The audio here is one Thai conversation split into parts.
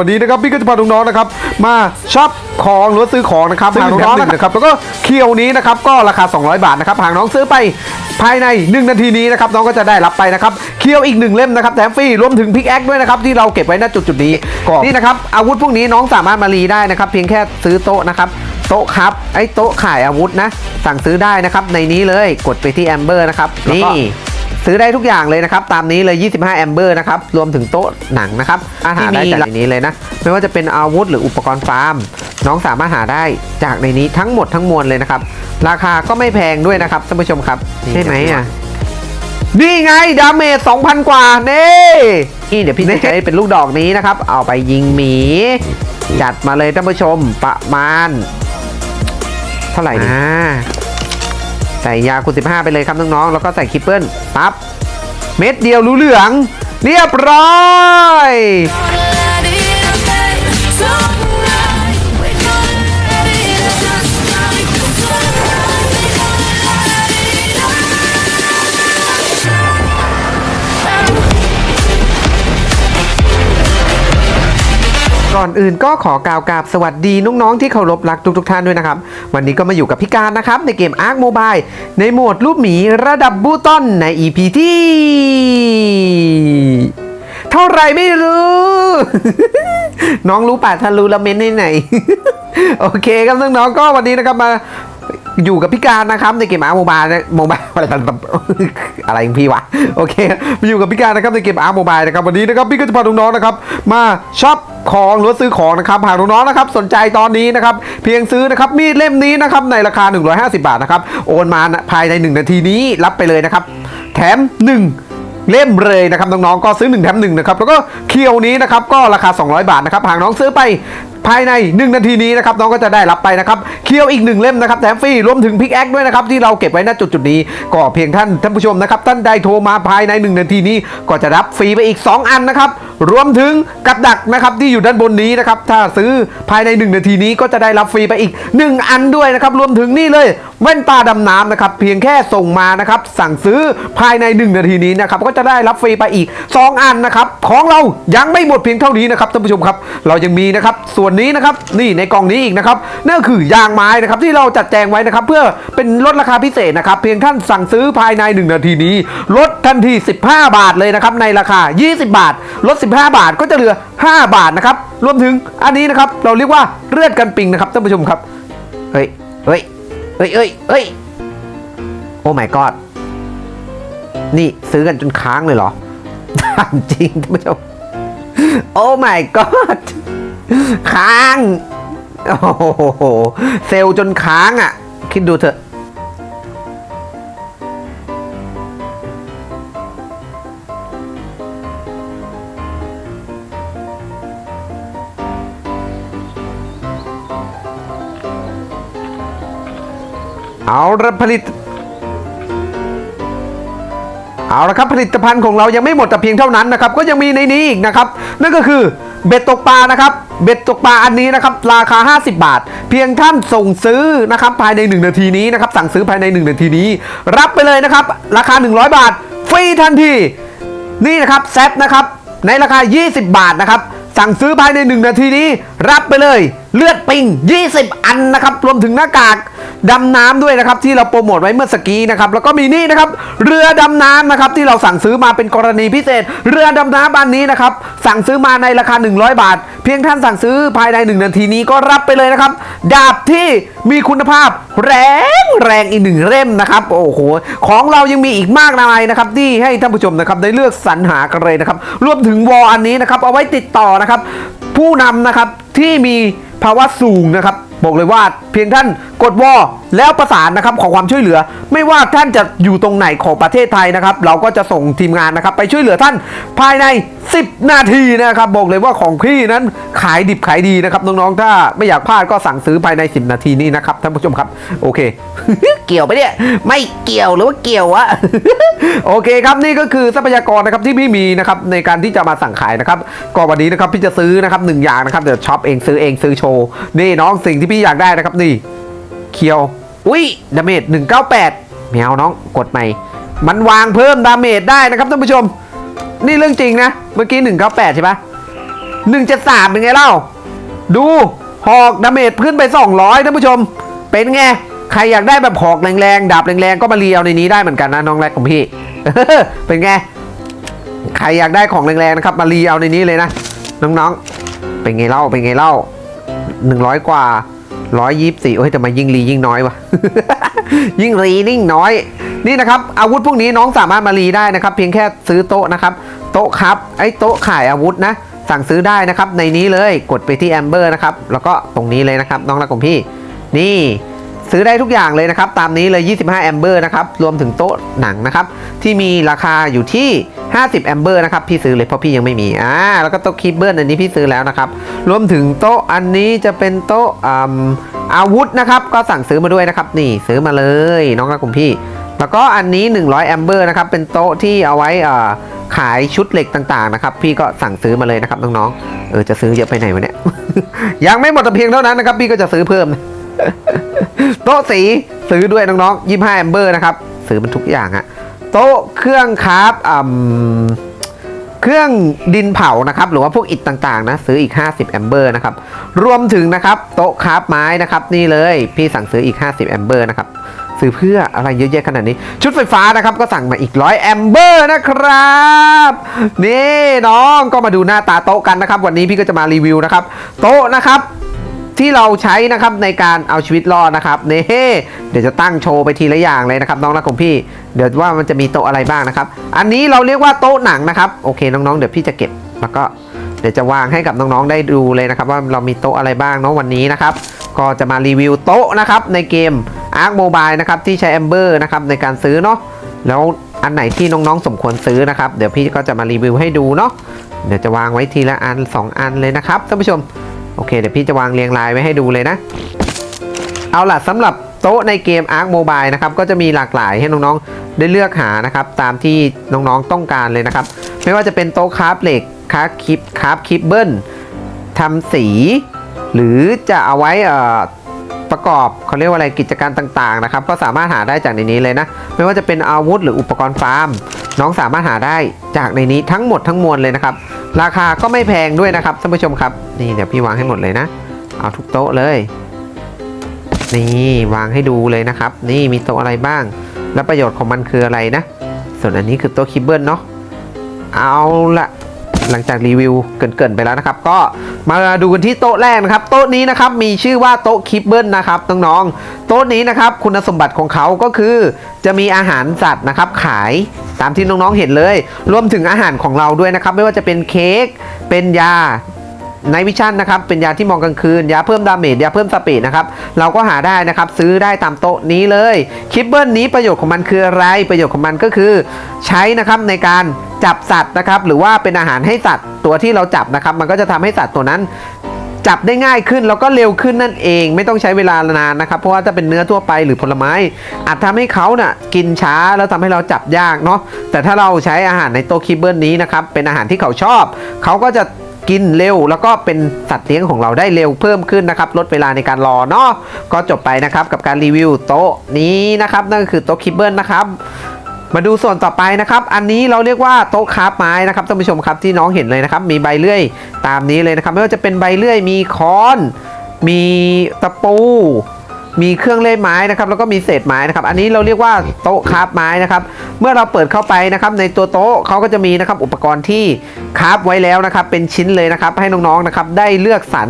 วันนี้นะครับพี่ก็จะพาน้องๆนะครับมาช็อปของหรือว่าซื้อของนะครับหากน้องๆนะครับแล้วก็เคียวนี้นะครับก็ราคา 200 บาทนะครับหากน้องซื้อไปภายใน 1 นาทีนี้นะครับน้องก็จะได้รับไปนะครับเคียวอีกหนึ่งเล่มนะครับแถมฟรีรวมถึงพิกแอคด้วยนะครับที่เราเก็บไว้ณจุดจุดๆนี้ก็นี่นะครับอาวุธพวกนี้น้องสามารถมารีได้นะครับเพียงแค่ซื้อโต๊ะนะครับโต๊ะครับไอ้โต๊ะขายอาวุธนะสั่งซื้อได้นะครับในนี้เลยกดไปที่แอมเบอร์นะครับนี่ ซื้อได้ทุกอย่างเลยนะครับ ตามนี้เลย 25 แอมเบอร์นะครับ รวมถึงโต๊ะหนังนะครับ อาหารได้จากในนี้เลยนะ ไม่ว่าจะเป็นอาวุธหรืออุปกรณ์ฟาร์ม น้องสามารถหาได้จากในนี้ทั้งหมดทั้งมวลเลยนะครับ ราคาก็ไม่แพงด้วยนะครับท่านผู้ชมครับใช่ไหมอะนี่ไงดาเมจ2,000 กว่านี่นี่เดี๋ยวพี่จะใช้เป็นลูกดอกนี้นะครับ เอาไปยิงหมี จัดมาเลยท่านผู้ชมประมาณ เท่าไหร่ดีอ่าใส่ยาคูณ15 ไปเลยครับน้องๆแล้วก็ใส่คิปเปิล ปั๊บ เม็ดเดียวรู้เหลือง เรียบร้อย ก่อนอื่นก็ขอกล่าวกราบสวัสดีน้องๆที่เคารพรักทุกๆทท่านด้วยนะครับ วันนี้ก็มาอยู่กับพี่การนะครับ ในเกม Ark Mobile ในโหมดรูปหมีระดับบูตอนใน EP ที่ เท่าไรไม่รู้ น้องรู้ป่ะถ้ารู้ละเม้นให้ไหน โอเคครับน้องๆก็วันนี้นะครับมา อยู่กับพี่การนะครับในเกมอาร์โมบายโมบายอะไรกันอะไรของพี่วะโอเคมาอยู่กับพี่การนะครับในเกมอาร์โมบายนะครับวันนี้นะครับพี่ก็จะพาน้องๆนะครับมาช็อปของหรือซื้อของนะครับหากน้องๆนะครับสนใจตอนนี้นะครับเพียงซื้อนะครับมีดเล่มนี้นะครับในราคา 150 บาทนะครับโอนมาภายใน 1 นาทีนี้รับไปเลยนะครับแถม 1เล่มเลยนะครับน้องๆก็ซื้อ1แถม1นะครับแล้วก็เคียวนี้นะครับก็ราคา 200 บาทนะครับหากน้องซื้อไป ภายใน 1 นาทีนี้นะครับน้องก็จะได้รับไปนะครับเคียวอีก 1 เล่มนะครับแถมฟรีรวมถึงพิกแอคด้วยนะครับที่เราเก็บไว้ณจุดจุดนี้ ก็เพียงท่านท่านผู้ชมนะครับท่านใดโทรมาภายใน 1 นาทีนี้ก็จะรับฟรีไปอีก 2 อันนะครับรวมถึงกับดักนะครับที่อยู่ด้านบนนี้นะครับถ้าซื้อภายใน 1 นาทีนี้ก็จะได้รับฟรีไปอีก 1 อันด้วยนะครับรวมถึงนี่เลยแว่นตาดำน้ำนะครับเพียงแค่ส่งมานะครับสั่งซื้อภายใน 1 นาทีนี้นะครับก็จะได้รับฟรีไปอีก 2 อันนะครับของเรายังไม่หมดเพียงเท่านี้นะครับท่านผู้ชมครับเรายังมีนะครับส่วนนี้นะครับนี่ในกล่องนี้อีกนะครับนั่นคือยางไม้นะครับที่เราจัดแจงไว้นะครับเพื่อเป็นลดราคาพิเศษนะครับเพียงท่านสั่งซื้อภายใน 1 นาทีนี้ ลดทันที 15 บาทเลยนะครับในราคา 20 บาทลด15 บาทก็จะเหลือ 5 บาทนะครับ รวมถึงอันนี้นะครับ เราเรียกว่าเลือดกันปิงนะครับท่านผู้ชมครับ เฮ้ย เฮ้ย เฮ้ย เฮ้ย เฮ้ย โอ้ my god นี่ซื้อกันจนค้างเลยเหรอถามจริงท่านผู้ชม โอ้ my god ค้าง โอ้โห เซลจนค้างอะ คิดดูเถอะ เอาละผลิต เอาละครับผลิตภัณฑ์ของเรายังไม่หมดแต่เพียงเท่านั้นนะครับ ก็ยังมีในนี้อีกนะครับ นั่นก็คือเบ็ดตกปลานะครับ เบ็ดตกปลาอันนี้นะครับ ราคา 50 บาท เพียงท่านส่งซื้อนะครับภายใน 1 นาทีนี้นะครับ สั่งซื้อภายใน 1 นาทีนี้ รับไปเลยนะครับ ราคา 100 บาท ฟรีทันที นี่นะครับแซปนะครับ ในราคา 20 บาทนะครับ สั่งซื้อภายใน 1 นาทีนี้ รับไปเลย เลือดปิง 20 อันนะครับ รวมถึงหน้ากาก ดำน้ำด้วยนะครับที่เราโปรโมทไว้เมื่อสกี้นะครับแล้วก็มีนี่นะครับเรือดำน้ำนะครับที่เราสั่งซื้อมาเป็นกรณีพิเศษ เรือดำน้ำอันนี้นะครับสั่งซื้อมาในราคา 100 บาท เพียงท่านสั่งซื้อภายใน 1 นาทีนี้ก็รับไปเลยนะครับดาบที่มีคุณภาพแรงแรงอีกหนึ่งเล่มนะครับโอ้โหของเรายังมีอีกมากมายนะครับที่ให้ท่านผู้ชมนะครับได้เลือกสรรหากันเลยนะครับรวมถึงวอลอันนี้นะครับเอาไว้ติดต่อนะครับผู้นำนะครับที่มี ภาวะสูงนะครับบอกเลยว่าเพียงท่านกดวอแล้วประสานนะครับขอความช่วยเหลือ ไม่ว่าท่านจะอยู่ตรงไหนของประเทศไทยนะครับ เราก็จะส่งทีมงานนะครับ ไปช่วยเหลือท่านภายใน 10 นาทีนะครับ บอกเลยว่าของพี่นั้นขายดิบขายดีนะครับน้องๆถ้าไม่อยากพลาดก็สั่งซื้อภายใน 10 นาทีนี้นะครับท่านผู้ชมครับ โอเค เกี่ยวไปเนี่ยไม่เกี่ยวหรือว่าเกี่ยววะโอเคครับนี่ก็คือทรัพยากรนะครับที่พี่มีนะครับในการที่จะมาสั่งขายนะครับก็วันนี้นะครับพี่จะซื้อนะครับหนึ่งอย่างนะครับเดี๋ยวช็อปเองซื้อเองซื้อโชว์ นี่น้องสิ่งที่พี่อยากได้นะครับนี่ เคียว อุ้ยดาเมจ198แมวน้องกดใหม่ มันวางเพิ่มดาเมจได้นะครับท่านผู้ชม นี่เรื่องจริงนะ เมื่อกี้ 198 ใช่ปะ173เป็นไงเล่า ดูหอกดาเมจขึ้นไป 200ท่านผู้ชม เป็นไง ใครอยากได้แบบหอกแรงๆ ดาบแรงๆ ก็มาเรียวในนี้ได้เหมือนกันนะน้องแรกของพี่ เป็นไง ใครอยากได้ของแรงๆนะครับ มารีเอาในนี้เลยนะ น้องๆ เป็นไงเล่า เป็นไงเล่า 100 กว่า 124 โอ้ยแต่มายิ่งรียิ่งน้อยวะยิ่งรีนิ่งน้อย นี่นะครับ อาวุธพวกนี้น้องสามารถมารีได้นะครับ เพียงแค่ซื้อโต๊ะนะครับ โต๊ะครับไอ้โต๊ะขายอาวุธนะ สั่งซื้อได้นะครับ ในนี้เลยกดไปที่แอมเบอร์นะครับ แล้วก็ตรงนี้เลยนะครับ น้องรักของพี่ นี่ ซื้อได้ทุกอย่างเลยนะครับ ตามนี้เลย 25 แอมเบอร์นะครับ รวมถึงโต๊ะหนังนะครับ ที่มีราคาอยู่ที่ 50 แอมเบอร์นะครับ พี่ซื้อเลยเพราะพี่ยังไม่มี อ่า แล้วก็โต๊ะคีบเบิลอันนี้พี่ซื้อแล้วนะครับ รวมถึงโต๊ะอันนี้จะเป็นโต๊ะออาวุธนะครับ ก็สั่งซื้อมาด้วยนะครับ นี่ซื้อมาเลยน้องรักของพี่ แล้วก็อันนี้ 100 แอมเบอร์นะครับ เป็นโต๊ะที่เอาไว้อ่าขายชุดเหล็กต่างๆนะครับ พี่ก็สั่งซื้อมาเลยนะครับน้องๆ เออจะซื้อเยอะไปไหนวะเนี่ย ยังไม่หมดแต่เพียงเท่านั้นนะครับ พี่ก็จะซื้อเพิ่ม โต๊ะสีซื้อด้วยน้องๆ25แอมเบอร์นะครับ ซื้อมันทุกอย่างอะโต๊ะเครื่องคราฟอ่ำเครื่องดินเผานะครับหรือว่าพวกอิฐต่างๆนะซื้ออีก 50 แอมเบอร์นะครับรวมถึงนะครับโต๊ะคราฟไม้นะครับนี่เลยพี่สั่งซื้ออีก 50 แอมเบอร์นะครับซื้อเพื่ออะไรเยอะแยะขนาดนี้ ชุดไฟฟ้านะครับก็สั่งมาอีกร้อยแอมเบอร์นะครับ นี่น้องก็มาดูหน้าตาโต๊ะกันนะครับ วันนี้พี่ก็จะมารีวิวนะครับ โต๊ะนะครับ ที่เราใช้นะครับในการเอาชีวิตรอดนะครับเน่เดี๋ยวจะตั้งโชว์ไปทีละอย่างเลยนะครับน้องรักของพี่ เดี๋ยวว่ามันจะมีโต๊ะอะไรบ้างนะครับ อันนี้เราเรียกว่าโต๊ะหนังนะครับโอเคน้องๆ เดี๋ยวพี่จะเก็บแล้วก็เดี๋ยวจะวางให้กับน้องๆได้ดูเลยนะครับ ว่าเรามีโต๊ะอะไรบ้างเนาะวันนี้นะครับ ก็จะมารีวิวโต๊ะนะครับในเกม Ark Mobile นะครับที่ใช้ Amber นะครับในการซื้อเนาะแล้วอันไหนที่น้องๆสมควรซื้อนะครับ เดี๋ยวพี่ก็จะมารีวิวให้ดูเนาะเดี๋ยวจะวางไว้ทีละอันสองอันเลยนะครับท่านผู้ชม โอเค เดี๋ยวพี่จะวางเรียงรายไว้ให้ดูเลยนะ เอาล่ะสำหรับโต๊ะในเกม Ark Mobile นะครับ ก็จะมีหลากหลายให้น้องๆ ได้เลือกหานะครับ ตามที่น้องๆต้องการเลยนะครับ ไม่ว่าจะเป็นโต๊ะคราฟเหล็กคราฟคลิปคราฟคลิปเบิ้ลทำสี หรือจะเอาไว้เอ่อ ประกอบเขาเรียกว่าอะไรกิจการต่างๆนะครับ ก็สามารถหาได้จากในนี้เลยนะ ไม่ว่าจะเป็นอาวุธหรืออุปกรณ์ฟาร์ม น้องสามารถหาได้จากในนี้ทั้งหมดทั้งมวลเลยนะครับ ราคาก็ไม่แพงด้วยนะครับท่านผู้ชมครับ นี่เดี๋ยวพี่วางให้หมดเลยนะ เอาทุกโต๊ะเลย นี่วางให้ดูเลยนะครับ นี่มีโต๊ะอะไรบ้าง และประโยชน์ของมันคืออะไรนะ ส่วนอันนี้คือโต๊ะคิบเบิลเนาะเอาละ หลังจากรีวิวเกินๆไปแล้วนะครับ ก็มาดูกันที่โต๊ะแรกนะครับ โต๊ะนี้นะครับมีชื่อว่าโต๊ะคิบเบิลนะครับน้องๆโต๊ะนี้นะครับคุณสมบัติของเขาก็คือ จะมีอาหารสัตว์นะครับขายตามที่น้องๆเห็นเลย รวมถึงอาหารของเราด้วยนะครับ ไม่ว่าจะเป็นเค้กเป็นยา ในวิชั่นนะครับเป็นยาที่มองกลางคืน ยาเพิ่มดาเมจยาเพิ่มสปีดนะครับเราก็หาได้นะครับซื้อได้ตามโต๊ะนี้เลยคิปเบิลนี้ประโยชน์ของมันคืออะไรประโยชน์ของมันก็คือ ใช้นะครับในการจับสัตว์นะครับหรือว่าเป็นอาหารให้สัตว์ตัวที่เราจับนะครับมันก็จะทำให้สัตว์ตัวนั้นจับได้ง่ายขึ้นแล้วก็เร็วขึ้นนั่นเองไม่ต้องใช้เวลานานนะครับ เพราะว่าถ้าเป็นเนื้อทั่วไปหรือผลไม้ อาจทำให้เขาน่ะกินช้าแล้วทำให้เราจับยากเนาะแต่ถ้าเราใช้อาหารในโต๊ะคิเบิลนี้นะครับเป็นอาหารที่เขาชอบ เขาก็จะ กินเร็ว แล้วก็เป็นสัตว์เลี้ยงของเราได้เร็วเพิ่มขึ้นนะครับ ลดเวลาในการรอเนาะก็จบไปนะครับกับการรีวิวโต๊ะนี้นะครับ นั่นก็คือโต๊ะคิปเบิลนะครับมาดูส่วนต่อไปนะครับ อันนี้เราเรียกว่าโต๊ะคราฟไม้นะครับท่านผู้ชมครับที่น้องเห็นเลยนะครับ มีใบเลื่อยตามนี้เลยนะครับ ไม่ว่าจะเป็นใบเลื่อยมีค้อน มีตะปู มีเครื่องเล่ยไม้นะครับแล้วก็มีเศษไม้นะครับ อันนี้เราเรียกว่าโต๊ะคราฟไม้นะครับ เมื่อเราเปิดเข้าไปนะครับ ในตัวโต๊ะเขาก็จะมีนะครับอุปกรณ์ที่คราฟไว้แล้วนะครับ เป็นชิ้นเลยนะครับ ให้น้องๆนะครับได้เลือกสรร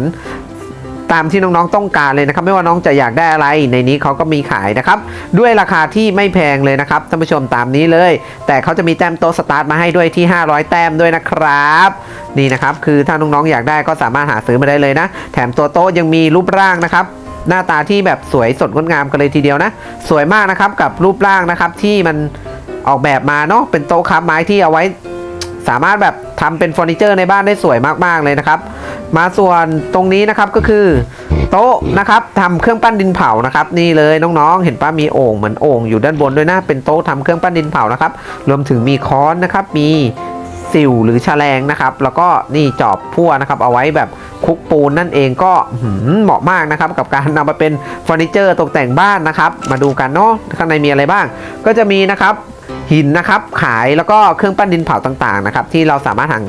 ตามที่น้องๆต้องการเลยนะครับ ไม่ว่าน้องจะอยากได้อะไรในนี้เขาก็มีขายนะครับ ด้วยราคาที่ไม่แพงเลยนะครับท่านผู้ชมตามนี้เลย แต่เขาจะมีแต้มโต๊ะสตาร์ทมาให้ด้วยที่ 500 แต้มด้วยนะครับ นี่นะครับ คือถ้าน้องๆอยากได้ก็สามารถหาซื้อมาได้เลยนะ แถมตัวโต๊ะยังมีรูปร่างนะครับ หน้าตาที่แบบสวยสดงดงามกันเลยทีเดียวนะ สวยมากนะครับกับรูปร่างนะครับที่มันออกแบบมาเนาะเป็นโต๊ะค้าไม้ที่เอาไว้ สามารถแบบทำเป็นเฟอร์นิเจอร์ในบ้านได้สวยมากๆเลยนะครับ มาส่วนตรงนี้นะครับก็คือ โต๊ะนะครับทำเครื่องปั้นดินเผานะครับนี่เลยน้องๆ เห็นป้ามีโอ่งเหมือนโอ่งอยู่ด้านบนด้วยนะเป็นโต๊ะทำเครื่องปั้นดินเผานะครับรวมถึงมีค้อนนะครับมีสิวหรือแฉลงนะครับ แล้วก็นี่จอบพั่วนะครับ เอาไว้แบบ คุกปูนนั่นเองก็เหมาะมากนะครับกับการนำมาเป็นเฟอร์นิเจอร์ตกแต่งบ้านนะครับ มาดูกันเนาะข้างในมีอะไรบ้าง ก็จะมีนะครับหินนะครับขายแล้วก็เครื่องปั้นดินเผาต่างๆนะครับที่เราสามารถหา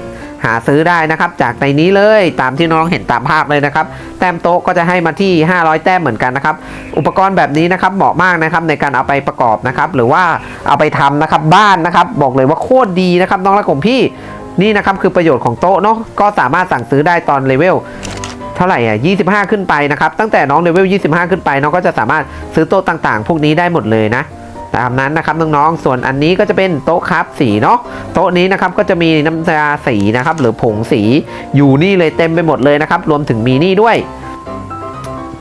หาซื้อได้นะครับ จากในนี้เลยตามที่น้องเห็นตามภาพเลยนะครับ แต้มโต๊ะก็จะให้มาที่ 500 แต้มเหมือนกันนะครับ อุปกรณ์แบบนี้นะครับเหมาะมากนะครับในการเอาไปประกอบนะครับ หรือว่าเอาไปทำนะครับบ้านนะครับ บอกเลยว่าโคตรดีนะครับน้องรักของพี่ นี่นะครับคือประโยชน์ของโต๊ะเนาะก็สามารถสั่งซื้อได้ตอนเลเวลเท่าไหร่อะ25 ขึ้นไปนะครับ ตั้งแต่น้องเลเวล 25 ขึ้นไปน้องก็จะสามารถซื้อโต๊ะต่างๆ พวกนี้ได้หมดเลยนะตามนั้นนะครับน้องๆ ส่วนอันนี้ก็จะเป็นโต๊ะครับสีเนาะ โต๊ะนี้นะครับก็จะมีน้ำยาสีนะครับหรือผงสีอยู่นี่เลยเต็มไปหมดเลยนะครับ รวมถึงมีนี่ด้วย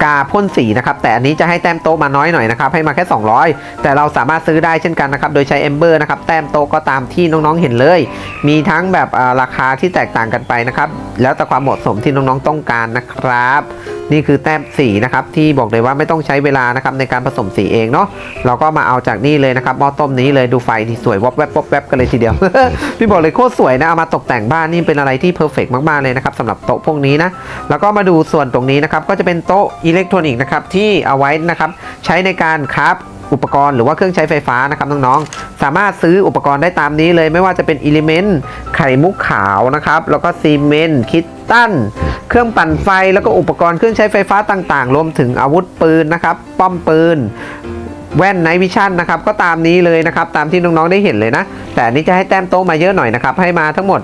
กาพ่นสีนะครับแต่อันนี้จะให้แต้มโต๊ะมาน้อยหน่อยนะครับให้มาแค่ 200 แต่เราสามารถซื้อได้เช่นกันนะครับโดยใช้เอมเบอร์นะครับแต้มโต๊ะก็ตามที่น้องๆเห็นเลย มีทั้งแบบราคาที่แตกต่างกันไปนะครับแล้วแต่ความเหมาะสมที่น้องๆต้องการนะครับ นี่คือแต้มสีนะครับที่บอกเลยว่าไม่ต้องใช้เวลานะครับในการผสมสีเองเนาะเราก็มาเอาจากนี่เลยนะครับหม้อต้มนี้เลยดูไฟที่สวยวับแวบวบแวบกันเลยทีเดียวพี่บอกเลยโคตรสวยนะเอามาตกแต่งบ้านนี่เป็นอะไรที่เพอร์เฟกมากๆเลยนะครับสำหรับโต๊ะพวกนี้นะแล้วก็มาดูส่วนตรงนี้นะครับก็จะเป็นโต๊ะอิเล็กทรอนิกส์นะครับที่เอาไว้นะครับใช้ในการคราฟอุปกรณ์หรือว่าเครื่องใช้ไฟฟ้านะครับน้องๆ สามารถซื้ออุปกรณ์ได้ตามนี้เลยไม่ว่าจะเป็นอิเลเมนต์ไข่มุกขาวนะครับ แล้วก็ซีเมนต์คิดตันเครื่องปั่นไฟแล้วก็อุปกรณ์เครื่องใช้ไฟฟ้าต่างๆ รวมถึงอาวุธปืนนะครับ ป้อมปืน แว่นไนท์วิชั่นนะครับก็ตามนี้เลยนะครับตามที่น้องๆได้เห็นเลยนะ แต่นี้จะให้แต้มโต๊ะมาเยอะหน่อยนะครับให้มาทั้งหมด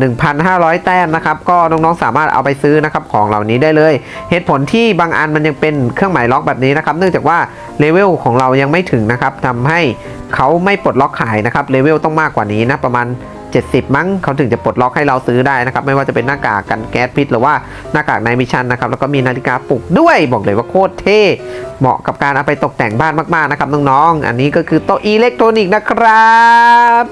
1,500 แต้มนะครับก็น้องๆสามารถเอาไปซื้อนะครับของเหล่านี้ได้เลย เหตุผลที่บางอันมันยังเป็นเครื่องหมายล็อกแบบนี้นะครับเนื่องจากว่าเลเวลของเรายังไม่ถึงนะครับทำให้เขาไม่ปลดล็อกขายนะครับเลเวลต้องมากกว่านี้นะประมาณ 70 มั้งเขาถึงจะปลดล็อกให้เราซื้อได้นะครับไม่ว่าจะเป็นหน้ากากกันแก๊สพิษหรือว่าหน้ากากไนมิชันนะครับแล้วก็มีนาฬิกาปลุกด้วยบอกเลยว่าโคตรเท่เหมาะกับการเอาไปตกแต่งบ้านมากๆนะครับน้องๆอันนี้ก็คือโต๊ะอิเล็กทรอนิกส์นะครับ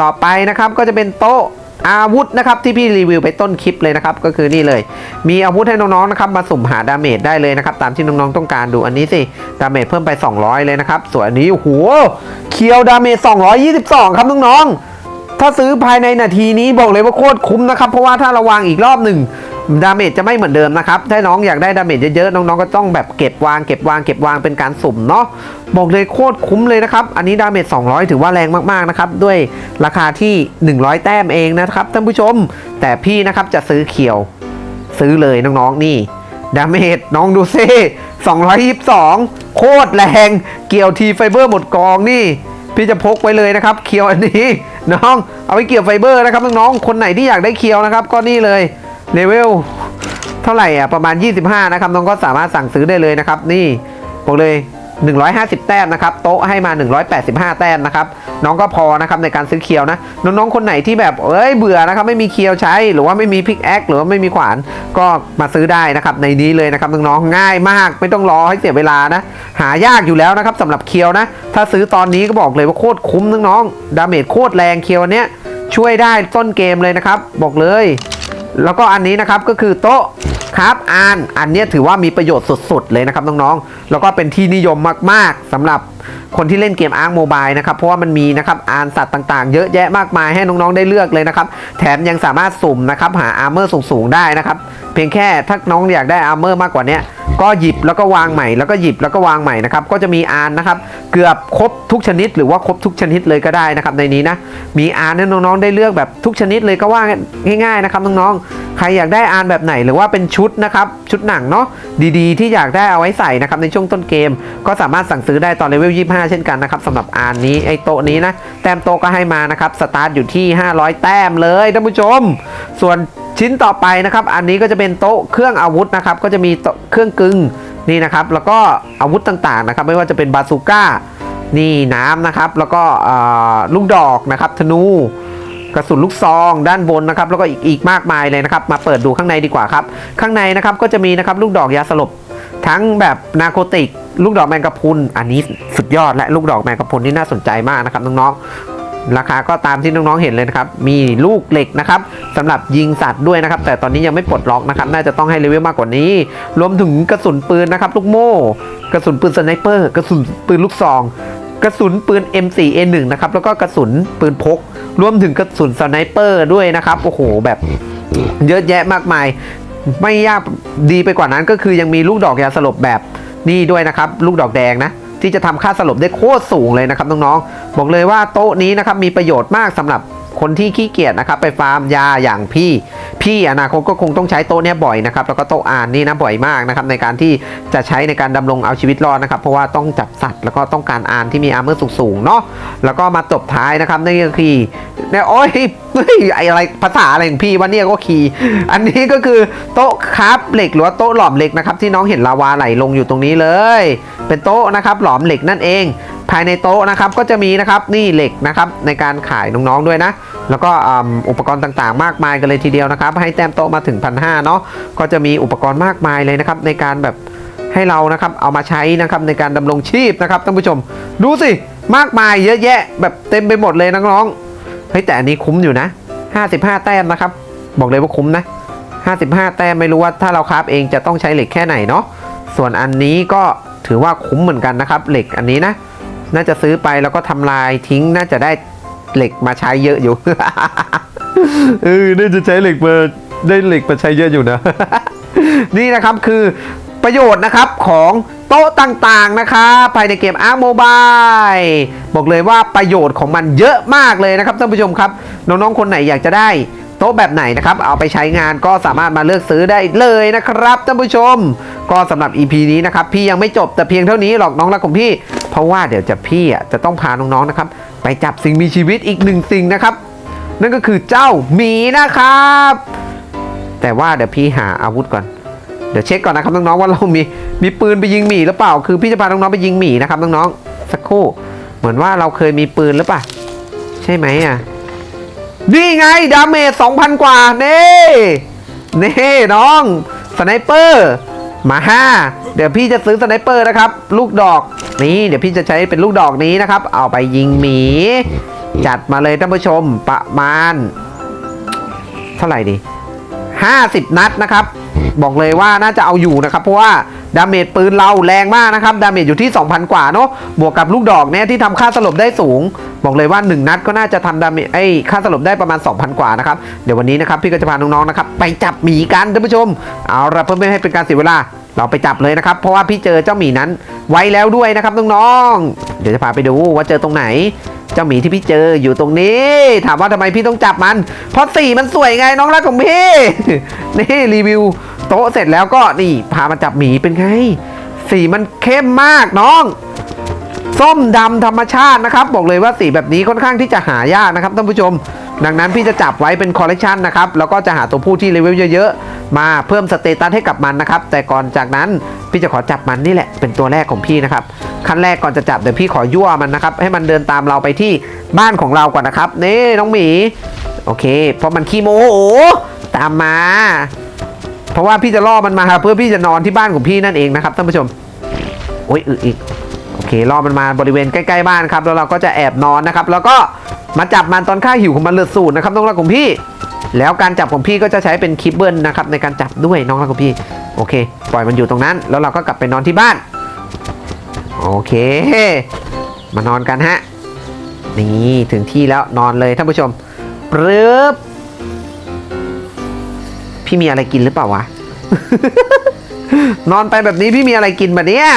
ต่อไปนะครับก็จะเป็นโต๊ะอาวุธนะครับที่พี่รีวิวไปต้นคลิปเลยนะครับก็คือนี่เลย มีอาวุธให้น้องๆนะครับมาสุ่มหาดาเมจได้เลยนะครับตามที่น้องๆต้องการดูอันนี้สิดาเมจเพิ่มไป 200 เลยนะครับส่วนอันนี้โอ้โหเคียวดาเมจ222 ครับน้องๆ ถ้าซื้อภายในนาทีนี้บอกเลยว่าโคตรคุ้มนะครับ เพราะว่าถ้าราวางอีกรอบหนึ่งดาเมจจะไม่เหมือนเดิมนะครับ ถ้าน้องอยากได้ดาเมจเยอะๆ น้องๆ ก็ต้องแบบเก็บวางเก็บวางเก็บวางเป็นการสุ่มเนาะ บอกเลยโคตรคุ้มเลยนะครับ อันนี้ดาเมจ200 ถือว่าแรงมากๆนะครับ ด้วยราคาที่ 100 แต้มเองนะครับท่านผู้ชม แต่พี่นะครับจะซื้อเขียว ซื้อเลยน้องๆ นี่ ดาเมจน้องดูซิ222 โคตรแรง เกี่ยวทีไฟเบอร์หมดกองนี่ พี่จะพกไว้เลยนะครับ เคียวอันนี้น้องเอาไปเกี่ยวไฟเบอร์นะครับน้องๆคนไหนที่อยากได้เคียวนะครับก็นี่เลยเลเวลเท่าไหร่อะประมาณ 25 นะครับน้องก็สามารถสั่งซื้อได้เลยนะครับ นี่บอกเลย 150 แต้มนะครับโต๊ะให้มา 185 แต้มนะครับน้องก็พอนะครับในการซื้อเคียวนะน้องๆคนไหนที่แบบเอ้ยเบื่อนะครับไม่มีเคียวใช้หรือว่าไม่มีพิกแอคหรือว่าไม่มีขวานก็มาซื้อได้นะครับในนี้เลยนะครับน้องๆง่ายมากไม่ต้องรอให้เสียเวลานะหายากอยู่แล้วนะครับสำหรับเคียวนะถ้าซื้อตอนนี้ก็บอกเลยว่าโคตรคุ้มน้องๆดาเมจโคตรแรงเคียวอันเนี้ยช่วยได้ต้นเกมเลยนะครับบอกเลย แล้วก็อันนี้นะครับก็คือโต๊ะ ครับอันอันนี้ถือว่ามีประโยชน์สุด ๆ เลยนะครับน้องๆ แล้วก็เป็นที่นิยมมากๆสำหรับ คนที่เล่นเกมอาร์คโมบายนะครับเพราะว่ามันมีนะครับอานสัตว์ต่างๆ เยอะแยะมากมายให้น้องๆได้เลือกเลยนะครับแถมยังสามารถสุ่มนะครับหาอาร์เมอร์สูงๆได้นะครับเพียงแค่ถ้าน้องอยากได้อาร์เมอร์มากกว่านี้ก็หยิบแล้วก็วางใหม่แล้วก็หยิบแล้วก็วางใหม่นะครับก็จะมีอานนะครับเกือบครบทุกชนิด หรือว่าครบทุกชนิดเลยก็ได้นะครับในนี้นะมีอานให้น้องๆได้เลือกแบบทุกชนิดเลยก็ว่าง่ายๆนะครับน้องๆใครอยากได้อานแบบไหนหรือว่าเป็นชุดนะครับชุดหนังเนาะดีๆ ที่อยากได้เอาไว้ใส่นะครับในช่วงต้นเกม ก็สามารถสั่งซื้อได้ตอนเลเวล25 เช่นกันนะครับสำหรับอานนี้ไอ้โต๊ะนี้นะแต้มโต๊ะก็ให้มานะครับสตาร์ทอยู่ที่ 500 แต้มเลยท่านผู้ชม ส่วนชิ้นต่อไปนะครับ อันนี้ก็จะเป็นโต๊ะเครื่องอาวุธนะครับ ก็จะมีโตเครื่องกึ่งนี่นะครับ แล้วก็อาวุธต่างๆนะครับ ไม่ว่าจะเป็นบาซูก้านี่น้ำนะครับ แล้วก็ลูกดอกนะครับธนูกระสุนลูกซองด้านบนนะครับแล้วก็อีกอีกมากมายเลยนะครับ มาเปิดดูข้างในดีกว่าครับ ข้างในนะครับก็จะมีนะครับลูกดอกยาสลบ ทั้งแบบนาโคติก ลูกดอกแมงกะพรุน อันนี้สุดยอดและลูกดอกแมงกะพรุนนี่น่าสนใจมากนะครับน้องๆ ราคาก็ตามที่น้องๆเห็นเลยนะครับ มีลูกเหล็กนะครับสำหรับยิงสัตว์ด้วยนะครับ แต่ตอนนี้ยังไม่ปลดล็อกนะครับ น่าจะต้องให้เลเวลมากกว่านี้ รวมถึงกระสุนปืนนะครับ ลูกโม่ กระสุนปืนสไนเปอร์ กระสุนปืนลูกซอง กระสุนปืน M4A1 นะครับ แล้วก็กระสุนปืนพก รวมถึงกระสุนสไนเปอร์ด้วยนะครับ โอ้โห แบบเยอะแยะมากมาย ไม่ยากดีไปกว่านั้นก็คือยังมีลูกดอกยาสลบแบบนี่ด้วยนะครับ ลูกดอกแดงนะที่จะทำค่าสลบได้โคตรสูงเลยนะครับน้องๆบอกเลยว่าโต๊ะนี้นะครับมีประโยชน์มากสำหรับ คนที่ขี้เกียจนะครับไปฟาร์มยาอย่างพี่ พี่อนาคตก็คงต้องใช้โต๊ะเนี้ยบ่อยนะครับแล้วก็โต๊ะอ่านนี่นะบ่อยมากนะครับในการที่จะใช้ในการดำรงเอาชีวิตรอดนะครับเพราะว่าต้องจับสัตว์แล้วก็ต้องการอ่านที่มีอาร์เมอร์สูงๆเนาะแล้วก็มาตบท้ายนะครับนั่ก็คือเนี่ยโอ้ยเฮ้ยไออะไรภาษาอะไรของพี่วะเนี่ยก็คีอันนี้ก็คือโต๊ะครับเหล็กหรือว่าโต๊ะหลอมเหล็กนะครับที่น้องเห็นลาวาไหลลงอยู่ตรงนี้เลย เป็นโต๊ะนะครับหลอมเหล็กนั่นเอง ภายในโต๊ะนะครับก็จะมีนะครับนี่เหล็กนะครับในการขายน้องๆด้วยนะ แล้วก็อ,อุปกรณ์ต่างๆ มากมายกันเลยทีเดียวนะครับ ให้แต้มโต๊ะมาถึงพันห้าเนาะก็จะมีอุปกรณ์มากมายเลยนะครับในการแบบให้เรานะครับเอามาใช้นะครับในการดำรงชีพนะครับท่านผู้ชม ดูสิมากมายเยอะแยะแบบเต็มไปหมดเลยน้องๆเฮ้ยแต่อันนี้คุ้มอยู่นะ 55 แต้มนะครับ บอกเลยว่าคุ้มนะ 55 แต้มไม่รู้ว่าถ้าเราคราฟเองจะต้องใช้เหล็กแค่ไหนเนาะส่วนอันนี้ก็ถือว่าคุ้มเหมือนกันนะครับเหล็กอันนี้นะ น่าจะซื้อไปแล้วก็ทำลายทิ้งน่าจะได้เหล็กมาใช้เยอะอยู่ เออน่าจะใช้เหล็กมาได้เหล็กมาใช้เยอะอยู่นะ นี่นะครับคือประโยชน์นะครับของโต๊ะต่างๆนะครับภายในเกม Ark Mobile บอกเลยว่าประโยชน์ของมันเยอะมากเลยนะครับท่านผู้ชมครับ น้องๆคนไหนอยากจะได้โต๊ะแบบไหนนะครับ เอาไปใช้งานก็สามารถมาเลือกซื้อได้เลยนะครับท่านผู้ชม ก็สำหรับ EP นี้นะครับ พี่ยังไม่จบแต่เพียงเท่านี้หรอกน้องรักของพี่ เพราะว่าเดี๋ยวจะพี่อะจะต้องพาน้องๆนะครับ ไปจับสิ่งมีชีวิตอีกหนึ่งสิ่งนะครับ นั่นก็คือเจ้าหมีนะครับ แต่ว่าเดี๋ยวพี่หาอาวุธก่อน เดี๋ยวเช็คก่อนนะครับน้องๆว่าเรามีมีปืนไปยิงหมีหรือเปล่า คือพี่จะพาน้องๆไปยิงหมีนะครับน้องๆสักครู่เหมือนว่าเราเคยมีปืนหรือเปล่าใช่ไหมอะนี่ไงดาเมจ2,000กว่าเน่เน่น้องสไนเปอร์มาห้าเดี๋ยวพี่จะซื้อสไนเปอร์นะครับ ลูกดอก นี้เดี๋ยวพี่จะใช้เป็นลูกดอกนี้นะครับ เอาไปยิงหมี จัดมาเลยท่านผู้ชมประมาณ เท่าไหร่ดี50นัดนะครับ บอกเลยว่าน่าจะเอาอยู่นะครับเพราะว่าดาเมจปืนเราแรงมากนะครับดาเมจอยู่ที่ 2,000 กว่าเนาะบวกกับลูกดอกเนี่ยที่ทำค่าสลบได้สูง บอกเลยว่า 1 นัดก็น่าจะทำดาเมจไอ้ค่าสลบได้ประมาณ 2,000 กว่านะครับเดี๋ยววันนี้นะครับพี่ก็จะพาน้องๆนะครับไปจับหมีกันท่านผู้ชมเอาละเพื่อไม่ให้เป็นการเสียเวลา เราไปจับเลยนะครับ เพราะว่าพี่เจอเจ้าหมีนั้น ไว้แล้วด้วยนะครับน้องๆเดี๋ยวจะพาไปดูว่าเจอตรงไหน เจ้าหมีที่พี่เจออยู่ตรงนี้ ถามว่าทำไมพี่ต้องจับมัน เพราะสีมันสวยไงน้องรักของพี่นี่รีวิวโต๊ะเสร็จแล้วก็นี่พามาจับหมีเป็นไง สีมันเข้มมากน้องส้มดำธรรมชาตินะครับ บอกเลยว่าสีแบบนี้ค่อนข้างที่จะหายากนะครับท่านผู้ชม ดังนั้นพี่จะจับไว้เป็นคอลเลกชันนะครับ แล้วก็จะหาตัวผู้ที่เลเวลเยอะ มาเพิ่มสเตตัสให้กับมันนะครับ แต่ก่อนจากนั้นพี่จะขอจับมันนี่แหละเป็นตัวแรกของพี่นะครับขั้นแรกก่อนจะจับเดี๋ยวพี่ขอยั่วมันนะครับ ให้มันเดินตามเราไปที่บ้านของเราก่อนนะครับนี่น้องหมีโอเค เพราะมันขี้โมโหตามมา เพราะว่าพี่จะล่อมันมาครับเพื่อพี่จะนอนที่บ้านของพี่นั่นเองนะครับท่านผู้ชมโอ้ยอึอีกโอเคล่อมันมาบริเวณใกล้ๆบ้านครับแล้วเราก็จะแอบนอนนะครับ แล้วก็มาจับมันตอนข้าหิวของมันเลือดสูตรนะครับน้องรักของพี่ แล้วการจับของพี่ก็จะใช้เป็นคิปเบิลนะครับในการจับด้วยน้องรักของพี่ โอเค ปล่อยมันอยู่ตรงนั้น แล้วเราก็กลับไปนอนที่บ้าน โอเค มานอนกันฮะ นี่ถึงที่แล้วนอนเลยท่านผู้ชมปรึบพี่มีอะไรกินหรือเปล่าวะ นอนไปแบบนี้พี่มีอะไรกินแบบเนี้ย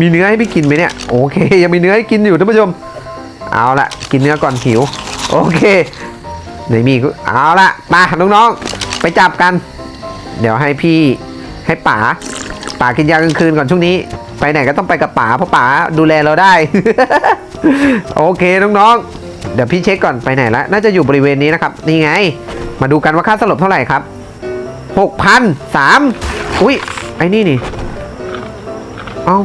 มีเนื้อให้พี่กินไหมเนี่ย โอเค ยังมีเนื้อให้กินอยู่ท่านผู้ชม เอาละกินเนื้อก่อนหิว โอเค ไหนมีก็เอาละมาน้องๆไปจับกัน เดี๋ยวให้พี่ให้ป๋าป๋ากินยากลางคืนก่อนช่วงนี้ ไปไหนก็ต้องไปกับป๋าเพราะป๋าดูแลเราได้ โอเคน้องๆเดี๋ยวพี่เช็คก่อนไปไหนละน่าจะอยู่บริเวณนี้นะครับ นี่ไง มาดูกันว่าค่าสลบเท่าไหร่ครับหกพันสามอุ้ยไอ้นี่นี่เอา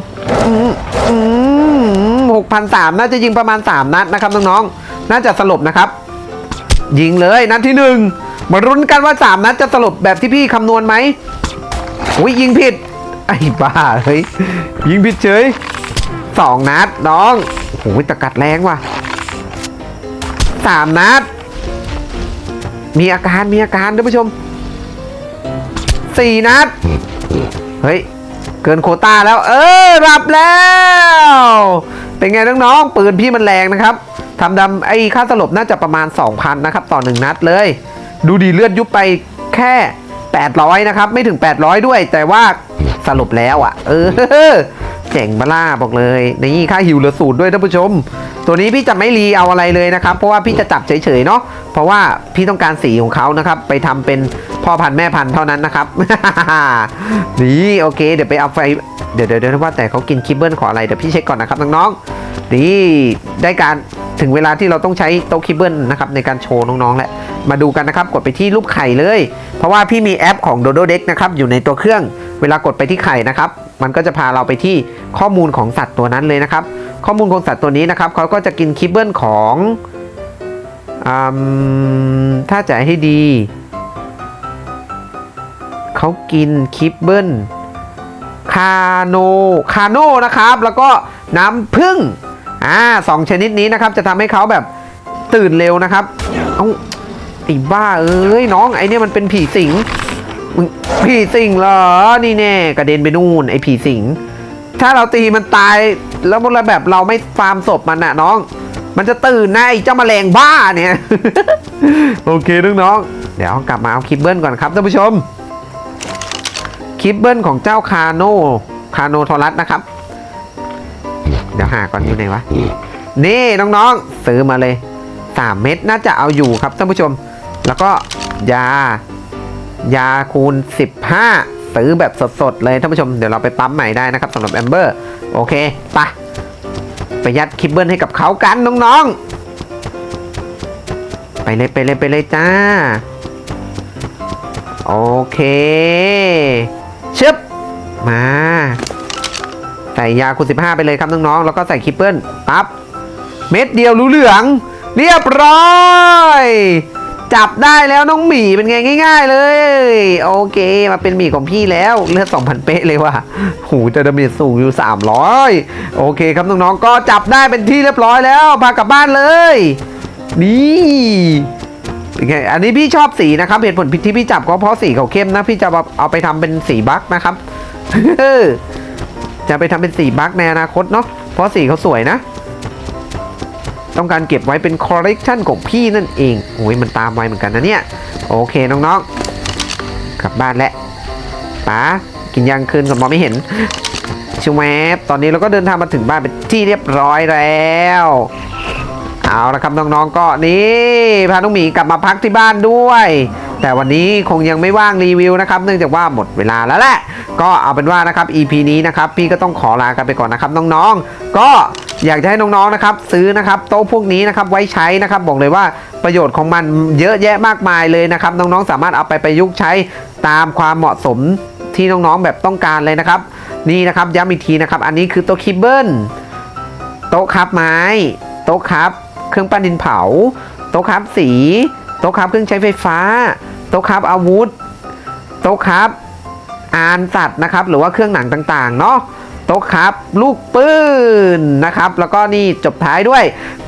หกพันสามน่าจะยิงประมาณสามนัดนะครับน้องๆน่าจะสลบนะครับ ยิงเลยนัดที่หนึ่งมารุ้นกันว่าสามนัดจะสลบแบบที่พี่คำนวณไหมอุ้ยยิงผิด ไอ้บ้าเฮ้ยยิงผิดเฉยสองนัดน้องโอ้ยตะกัดแรงว่ะสามนัด มีอาการมีอาการท่านผู้ชมสี่นัด เฮ้ย เกินโควต้าแล้ว เออรับแล้ว เป็นไงน้องๆปืนพี่มันแรงนะครับ ทำดำไอ้ค่าสลบน่าจะประมาณ 2,000นะครับต่อ 1 นัดเลย ดูดีเลือดยุบไปแค่ 800 นะครับ ไม่ถึง 800 ด้วย แต่ว่าสลบแล้วอะ่ะ เออเจ๋งบล่าบอกเลย นี่ค่าหิวเหลือศูนย์ด้วยท่านผู้ชม ตัวนี้พี่จะไม่รีเอาอะไรเลยนะครับ เพราะว่าพี่จะจับเฉยๆเนาะเพราะว่าพี่ต้องการสีของเขานะครับ ไปทำเป็นพ่อพันธุ์แม่พันธุ์เท่านั้นนะครับ นี่โอเค เดี๋ยวไปเอาไฟเดี๋ยวเดี๋ยวเดี๋ยวว่าแต่เขากินคิบเบิลขออะไรเดี๋ยวพี่เช็คก่อนนะครับน้องๆนี่ได้การถึงเวลาที่เราต้องใช้โต๊ะคิบเบิลนะครับในการโชว์น้องๆแหละมาดูกันนะครับ กดไปที่รูปไข่เลย เพราะว่าพี่มีแอปของ Dodo Deck นะครับอยู่ในตัวเครื่อง เวลากดไปที่ไข่นะครับ มันก็จะพาเราไปที่ข้อมูลของสัตว์ตัวนั้นเลยนะครับ ข้อมูลของสัตว์ตัวนี้นะครับเขาก็จะกินคิบเบิลของอถ้าจะให้ดี เขากินคิบเบิลคาโนคาโนนะครับ แล้วก็น้ำผึ้งอ่าสองชนิดนี้นะครับ จะทำให้เขาแบบตื่นเร็วนะครับเอาไอ้บ้าเอ้ยน้องไอ้นี่มันเป็นผีสิงมึงผีสิงเหรอนี่แน่กระเด็นไปนู่นไอ้ผีสิง ถ้าเราตีมันตาย แล้วมันแบบเราไม่ฟาร์มศพมันน่ะน้อง มันจะตื่นนะไอ้เจ้าแมลงบ้าเนี่ย โอเคน้องๆเดี๋ยวกลับมาเอาคลิปเบิลก่อนครับท่านผู้ชม คลิปเบิลของเจ้าคาโนคาโนทอรัสนะครับ เดี๋ยวหาก่อนอยู่ไหนวะ นี่น้องๆซื้อมาเลย 3 เม็ดน่าจะเอาอยู่ครับท่านผู้ชม แล้วก็ยายาคูณ 15 ซื้อแบบสดๆเลยท่านผู้ชมเดี๋ยวเราไปปั๊มใหม่ได้นะครับสำหรับแอมเบอร์โอเคไปะไปยัดคิปเบิลให้กับเขากันน้องๆ ไปเลยไปเลยไปเลยจ้า โอเคชึบมาใส่ยาคูณ15 ไปเลยครับน้องๆ แล้วก็ใส่คิปเปิลปั๊บ เม็ดเดียวรู้เหลือง เรียบร้อย จับได้แล้วน้องหมีเป็นไงง่าย ๆ เลย โอเค มาเป็นหมีของพี่แล้วเลือด2,000 เป๊ะเลยว่ะหูจะดาเมจสูงอยู่ 300 โอเคครับน้องๆก็จับได้เป็นที่เรียบร้อยแล้วพากลับบ้านเลย นี่เป็นไงอันนี้พี่ชอบสีนะครับเหตุผลที่พี่จับก็เพราะสีเขาเข้มนะพี่จะเอาไปทำเป็นสีบั๊กนะครับจะไปทำเป็นสีบั๊กในอนาคตเนาะเพราะสีเขาสวยนะ ต้องการเก็บไว้เป็นคอลเลกชันของพี่นั่นเองโอ้ยมันตามไวเหมือนกันนะเนี่ย โอเคน้องๆ กลับบ้านแล้วป๋ากินยังคืนก่อนมองไม่เห็นชิวแมบตอนนี้เราก็เดินทางมาถึงบ้านเป็นที่เรียบร้อยแล้ว เอาละครับน้องๆก็นี่พาน้องหมีกลับมาพักที่บ้านด้วย แต่วันนี้คงยังไม่ว่างรีวิวนะครับ เนื่องจากว่าหมดเวลาแล้วแหละ ก็เอาเป็นว่านะครับ EP นี้นะครับพี่ก็ต้องขอลากันไปก่อนนะครับน้องๆ ก็อยากจะให้น้องๆนะครับซื้อนะครับโต๊ะพวกนี้นะครับไว้ใช้นะครับบอกเลยว่าประโยชน์ของมันเยอะแยะมากมายเลยนะครับน้องๆสามารถเอาไปประยุกต์ใช้ตามความเหมาะสมที่น้องๆแบบต้องการเลยนะครับ นี่นะครับย้ำอีกทีนะครับ อันนี้คือโต๊ะคิบเบิลโต๊ะครับไม้โต๊ะครับ เครื่องปั้นดินเผา โต๊ะครับสี โต๊ะครับเครื่องใช้ไฟฟ้า โต๊ะครับอาวุธ โต๊ะครับอานสัตว์นะครับ หรือว่าเครื่องหนังต่างๆ เนาะโต๊ะครับ ลูกปืนนะครับ แล้วก็นี่จบท้ายด้วย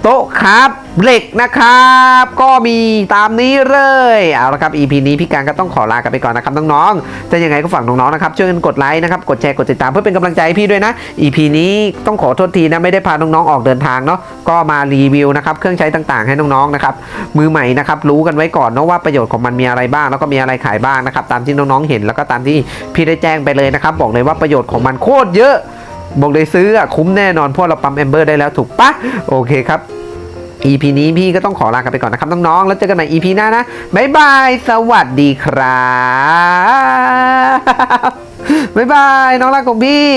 โต๊ะครับเหล็กนะครับ ก็มีตามนี้เลยเอาละครับ EP นี้พี่การก็ต้องขอลากันไปก่อนนะครับน้องๆจะยังไงก็ฝากน้องๆนะครับช่วยกันกดไลค์นะครับกดแชร์กดติดตามเพื่อเป็นกำลังใจให้พี่ด้วยนะ EP นี้ต้องขอโทษทีนะไม่ได้พาน้องๆออกเดินทางเนาะก็มารีวิวนะครับเครื่องใช้ต่างๆ ให้น้องๆนะครับมือใหม่นะครับรู้กันไว้ก่อนเนาะว่าประโยชน์ของมันมีอะไรบ้าง แล้วก็มีอะไรขายบ้างนะครับตามที่น้องๆเห็นแล้วก็ตามที่พี่ได้แจ้งไปเลยนะครับบอกเลยว่าประโยชน์ของมันโคตรเยอะบอกเลยซื้ออะคุ้มแน่นอนเพราะเราปั๊มแอมเบอร์ได้แล้วถูกปะโอเคครับ EP นี้พี่ก็ต้องขอลากันไปก่อนนะครับน้องๆ แล้วเจอกันใหม่ EP หน้านะ บ๊ายบาย สวัสดีครับบ๊ายบาย น้องรักของพี่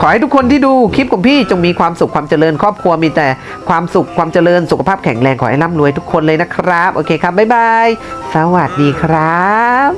ขอให้ทุกคนที่ดูคลิปของพี่จงมีความสุขความเจริญ ครอบครัวมีแต่ความสุขความเจริญสุขภาพแข็งแรงขอให้ร่ำรวยทุกคนเลยนะครับ โอเคครับบ๊ายบาย สวัสดีครับ